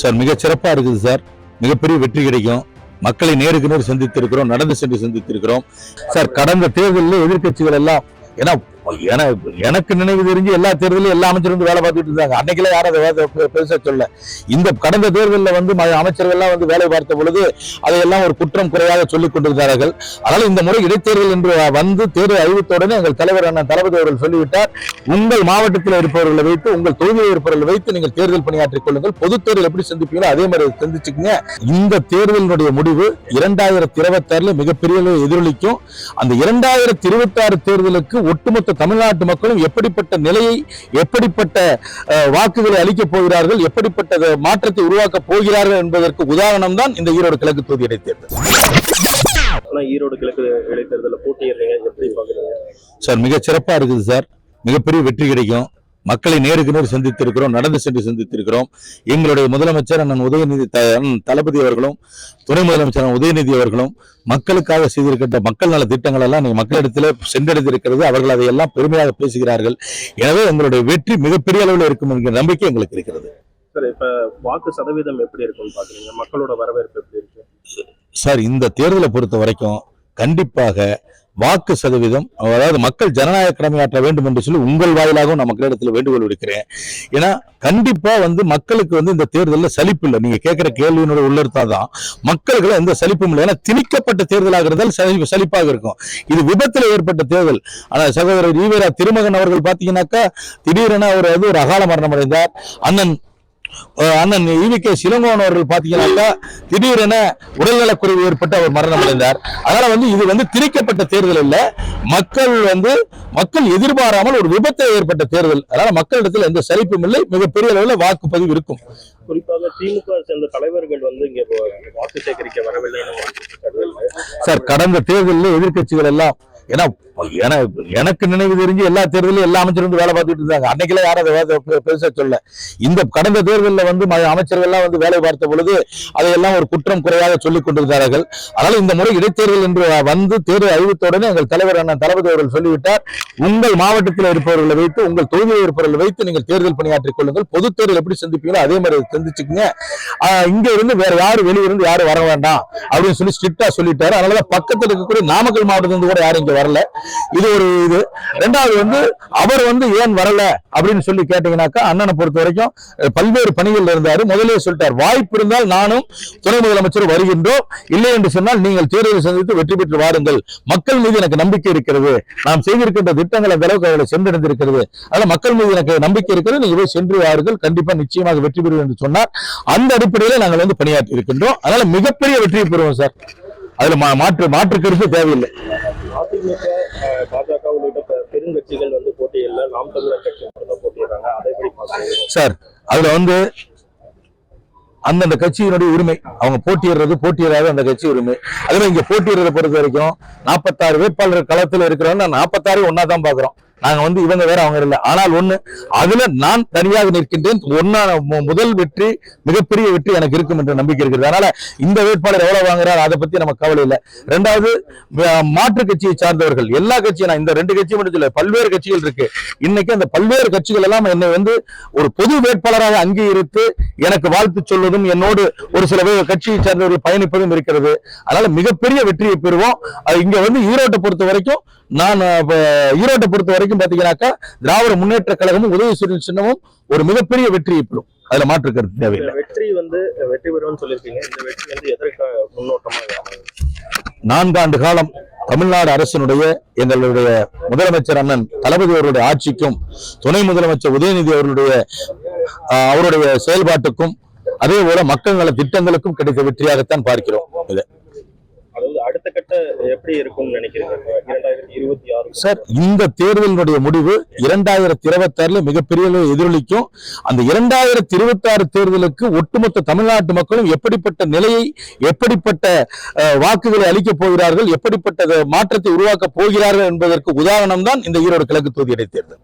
Sir மிக சிறப்பா இருக்குது சார். மிகப்பெரிய வெற்றி கிடைக்கும். மக்களை நேருக்கு நேர் சந்தித்திருக்கிறோம் நடந்து சென்று சந்தித்திருக்கிறோம். சார் கடந்த தேர்தலில் எதிர்க்கட்சிகள் எல்லாம் ஏன்னா எனக்கு நினைவு தெரிஞ்சு எல்லா தேர்தலும் எல்லா அமைச்சரும் வேலை பார்த்துட்டு இருந்தாங்க. அன்னைக்கெல்லாம் யாரும் அதை வே- பெருசா சொல்ல இந்த கடந்த தேர்தலில் வந்து அமைச்சர்கள் அமைச்சர்கள்லாம் வந்து வேலை பார்த்த பொழுது அதையெல்லாம் ஒரு குற்றம் குறையாக சொல்லிக் கொண்டிருந்தார்கள். அதனால இந்த முறை இடைத்தேர்தல் என்று வந்து தேர்தல் அறிவித்தவுடனே எங்கள் தலைவர் அண்ணன் தளபதி அவர்கள் சொல்லிவிட்டார் உங்கள் மாவட்டத்தில் இருப்பவர்களை வைத்து உங்கள் தொகுதியில் இருப்பவர்களை வைத்து நீங்கள் தேர்தல் பணியாற்றிக் கொள்ளுங்கள். பொதுத் தேர்தல் எப்படி சந்திப்பீங்களோ அதே மாதிரி சந்திச்சுக்கங்க. இந்த தேர்தலினுடைய முடிவு இரண்டாயிரத்தி இருபத்தி ஆறுல மிகப்பெரிய எதிரொலிக்கும். அந்த இரண்டாயிரத்தி இருபத்தி ஆறு தேர்தலுக்கு ஒட்டுமொத்த தமிழ்நாட்டு மக்களும் எப்படிப்பட்ட நிலையை எப்படிப்பட்ட வாக்குகளை அளிக்கப் போகிறார்கள் எப்படிப்பட்ட மாற்றத்தை உருவாக்கப் போகிறார்கள் என்பதற்கு உதாரணம் தான் இந்த ஈரோடு கிழக்கு தொகுதி இடைத்தேர்தல். ஈரோடு கிழக்கு இடைத்தேர்தலில் போட்டியிடுறீங்க எப்படி பாக்குறீங்க சார் மிக சிறப்பா இருக்குது சார். மிகப்பெரிய வெற்றி கிடைக்கும். மக்களை நேருக்கு நேர் சந்தித்திருக்கிறோம் நடந்து சென்று சந்தித்திருக்கிறோம். எங்களுடைய முதலமைச்சர் அண்ணன் உதயநிதி தளபதி அவர்களும் துணை முதலமைச்சர் உதயநிதி அவர்களும் மக்களுக்காக செய்திருக்கின்ற மக்கள் நல திட்டங்கள் எல்லாம் மக்களிடத்தில் சென்றடைந்திருக்கிறது. அவர்கள் அதையெல்லாம் பெருமையாக பேசுகிறார்கள். எனவே எங்களுடைய வெற்றி மிகப்பெரிய அளவில் இருக்கும் என்கிற நம்பிக்கை எங்களுக்கு இருக்கிறது. சார் இப்ப வாக்கு சதவீதம் எப்படி இருக்கும்னு பாக்குறீங்க? மக்களோட வரவேற்பு எப்படி இருக்கு? சார் இந்த தேர்தலை பொறுத்த வரைக்கும் கண்டிப்பாக வாக்கு சதவீதம் அதாவது மக்கள் ஜனநாயக கடமையாற்ற வேண்டும் என்று சொல்லி உங்கள் வாயிலாகவும் நான் மக்களிடத்தில் வேண்டுகோள் விடுக்கிறேன். ஏன்னா கண்டிப்பா வந்து மக்களுக்கு வந்து இந்த தேர்தலில் சலிப்பு இல்லை. நீங்க கேட்கிற கேள்வியினோட உள்ளர்த்தாதான் மக்களுக்கு எந்த சலிப்பும் இல்லை. ஏன்னா திணிக்கப்பட்ட தேர்தலாக இருந்தால் சலி- சலிப்பாக இருக்கும். இது விபத்தில் ஏற்பட்ட தேர்தல். ஆனா சகோதரர் ஈவேரா திருமகன் அவர்கள் பாத்தீங்கன்னாக்கா திடீரென அவர் வந்து ஒரு அகால மரணம் அடைந்தார் அண்ணன் அண்ணன் ஈவி கே சிலங்கோவன் அவர்கள் பாத்தீங்கன்னாக்கா திடீரென உடல்நலக்குறைவு ஏற்பட்டு அவர் மரணம் அடைந்தார் அதனால வந்து இது வந்து திணிக்கப்பட்ட தேர்தல் இல்ல. மக்கள் வந்து மக்கள் எதிர்பாராமல் ஒரு விபத்தை ஏற்பட்ட தேர்தல். அதனால மக்களிடத்தில் எந்த சலிப்பும் இல்லை. மிகப்பெரிய அளவில் வாக்குப்பதிவு இருக்கும். குறிப்பாக திமுக சேர்ந்த தலைவர்கள் வந்து இங்க வாக்கு சேகரிக்க இருக்கு. சார் கடந்த தேர்தலில் எதிர்க்கட்சிகள் எல்லாம் ஏன்னா எனக்கு நினைவு தெரிஞ்சு எல்லா தேர்தலும் எல்லா அமைச்சரும் வேலை பார்த்துட்டு இருந்தாங்க. அன்னைக்கெல்லாம் யாரும் அதை பெருசா சொல்ல இந்த கடந்த தேர்தலில் வந்து அமைச்சர்கள் அமைச்சர்கள்லாம் வந்து வேலை பார்த்த பொழுது அதையெல்லாம் ஒரு குற்றம் குறையாக சொல்லிக் கொண்டிருந்தார்கள். அதனால இந்த முறை இடைத்தேர்தல் என்று வந்து தேர்தல் அறிவித்தவுடனே எங்கள் தலைவர் அண்ணன் தளபதி அவர்கள் சொல்லிவிட்டார். உங்கள் மாவட்டத்தில் இருப்பவர்களை வைத்து உங்கள் தொகுதியில் இருப்பவர்களை வைத்து நீங்கள் தேர்தல் பணியாற்றிக் கொள்ளுங்கள். பொது தேர்தல் எப்படி சந்திப்பீங்களோ அதே மாதிரி சந்திச்சுக்கங்க. இங்க இருந்து வேற யாரும் வெளியிருந்து யாரும் வர வேண்டாம் அப்படின்னு சொல்லி ஸ்ட்ரிக்டா சொல்லிட்டாரு. அதனாலதான் பக்கத்தில் இருக்கக்கூடிய நாமக்கல் மாவட்டத்திலிருந்து கூட யாரும் இங்க வரல. இது ஒரு இது. ரெண்டாவது வந்து அவர் வந்து ஏன் வரல அப்படின்னு சொல்லி கேட்டீங்கன்னாக்கா அண்ணனை பொறுத்த வரைக்கும் பல்வேறு பணிகள் இருந்தாரு. முதலே சொல்லிட்டார் வாய்ப்பு இருந்தால் நானும் துணை முதலமைச்சர் வருகின்றோம். இல்லை என்று சொன்னால் நீங்கள் தேர்தலை சந்தித்து வெற்றி பெற்று வாருங்கள். மக்கள் மீது எனக்கு நம்பிக்கை இருக்கிறது. நாம் செய்திருக்கின்ற திட்டங்கள் அந்த அளவுக்கு அவர்களை சென்றடைந்திருக்கிறது. அதனால மக்கள் மீது எனக்கு நம்பிக்கை இருக்கிறது. நீங்கள் போய் சென்று வாருங்கள். கண்டிப்பா நிச்சயமாக வெற்றி பெறுவோம் என்று சொன்னார். அந்த அடிப்படையில் நாங்கள் வந்து பணியாற்றி இருக்கின்றோம். அதனால மிகப்பெரிய வெற்றியை பெறுவோம் சார். அதுல மா- மாற்று மாற்று கருத்து தேவையில்லை. பாஜக உள்ளிட்ட பெருங்கட்சிகள் வந்து போட்டியில் நாம் தமிழர் கட்சி மட்டும்தான் போட்டியிடுறாங்க. அதை எப்படி சார் அதுல வந்து அந்தந்த கட்சியினுடைய உரிமை அவங்க போட்டியிடுறது போட்டியிடாத அந்த கட்சி உரிமை. அதுல இங்க போட்டியிடுறத பொறுத்த வரைக்கும் நாற்பத்தாறு வேட்பாளர் களத்துல இருக்கிறவங்க நாற்பத்தாறு ஒன்னா தான் பாக்குறோம் நாங்க வந்து இவங்க வேற அவங்க இல்லை. ஆனால் ஒண்ணு அதுல நான் தனியாக நிற்கின்றேன். ஒன்னான முதல் வெற்றி மிகப்பெரிய வெற்றி எனக்கு இருக்கும் என்ற நம்பிக்கை இருக்கிறது அதனால இந்த வேட்பாளர் எவ்வளவு வாங்குறாரு அதை பத்தி நமக்கு கவலை இல்லை. ரெண்டாவது மாற்று கட்சியை சார்ந்தவர்கள். எல்லா கட்சியும் நான் இந்த ரெண்டு கட்சியும் மட்டும் இல்லை பல்வேறு கட்சிகள் இருக்கு. இன்னைக்கு அந்த பல்வேறு கட்சிகள் எல்லாம் என்னை வந்து ஒரு பொது வேட்பாளராக அங்கீகரித்து எனக்கு வாழ்த்து சொல்வதும் என்னோடு ஒரு சில கட்சியை சார்ந்தவர்கள் பயணிப்பதும் இருக்கிறது. அதனால மிகப்பெரிய வெற்றியை பெறுவோம். அது இங்க வந்து ஈரோட்டை பொறுத்த வரைக்கும் நான் இப்ப ஈரோட்டை பொறுத்த வரைக்கும் பாத்தீங்கன்னாக்கா திராவிட முன்னேற்ற கழகமும் உதயசூரியன் சின்னமும் ஒரு மிகப்பெரிய வெற்றியை பெறும். அதுல மாற்று கருத்து தேவையில்லை. வெற்றி வந்து வெற்றி பெறும்னு சொல்லியிருக்கீங்க. இந்த வெற்றி வந்து எதற்கு முன்னோட்டமா அமையும்? நான்காண்டு காலம் தமிழ்நாடு அரசினுடைய எங்களுடைய முதலமைச்சர் அண்ணன் தளபதி அவருடைய ஆட்சிக்கும் துணை முதலமைச்சர் உதயநிதி அவர்களுடைய அவருடைய செயல்பாட்டுக்கும் அதே போல மக்கள் நல திட்டங்களுக்கும் கிடைத்த வெற்றியாகத்தான் பார்க்கிறோம் இதை. அடுத்த கட்ட எப்படி இருக்கும்னு நினைக்கிறீங்க? சார் இந்த தேர்தலினுடைய முடிவு இரண்டாயிரத்தி இருபத்தி ஆறுல மிகப்பெரிய எதிரொலிக்கும். அந்த இரண்டாயிரத்தி இருபத்தி ஆறு தேர்தலுக்கு ஒட்டுமொத்த தமிழ்நாட்டு மக்களும் எப்படிப்பட்ட நிலையை எப்படிப்பட்ட வாக்குகளை அளிக்கப் போகிறார்கள் எப்படிப்பட்ட மாற்றத்தை உருவாக்கப் போகிறார்கள் என்பதற்கு உதாரணம் தான் இந்த ஈரோடு கிழக்கு தொகுதி இடைத்தேர்தல்.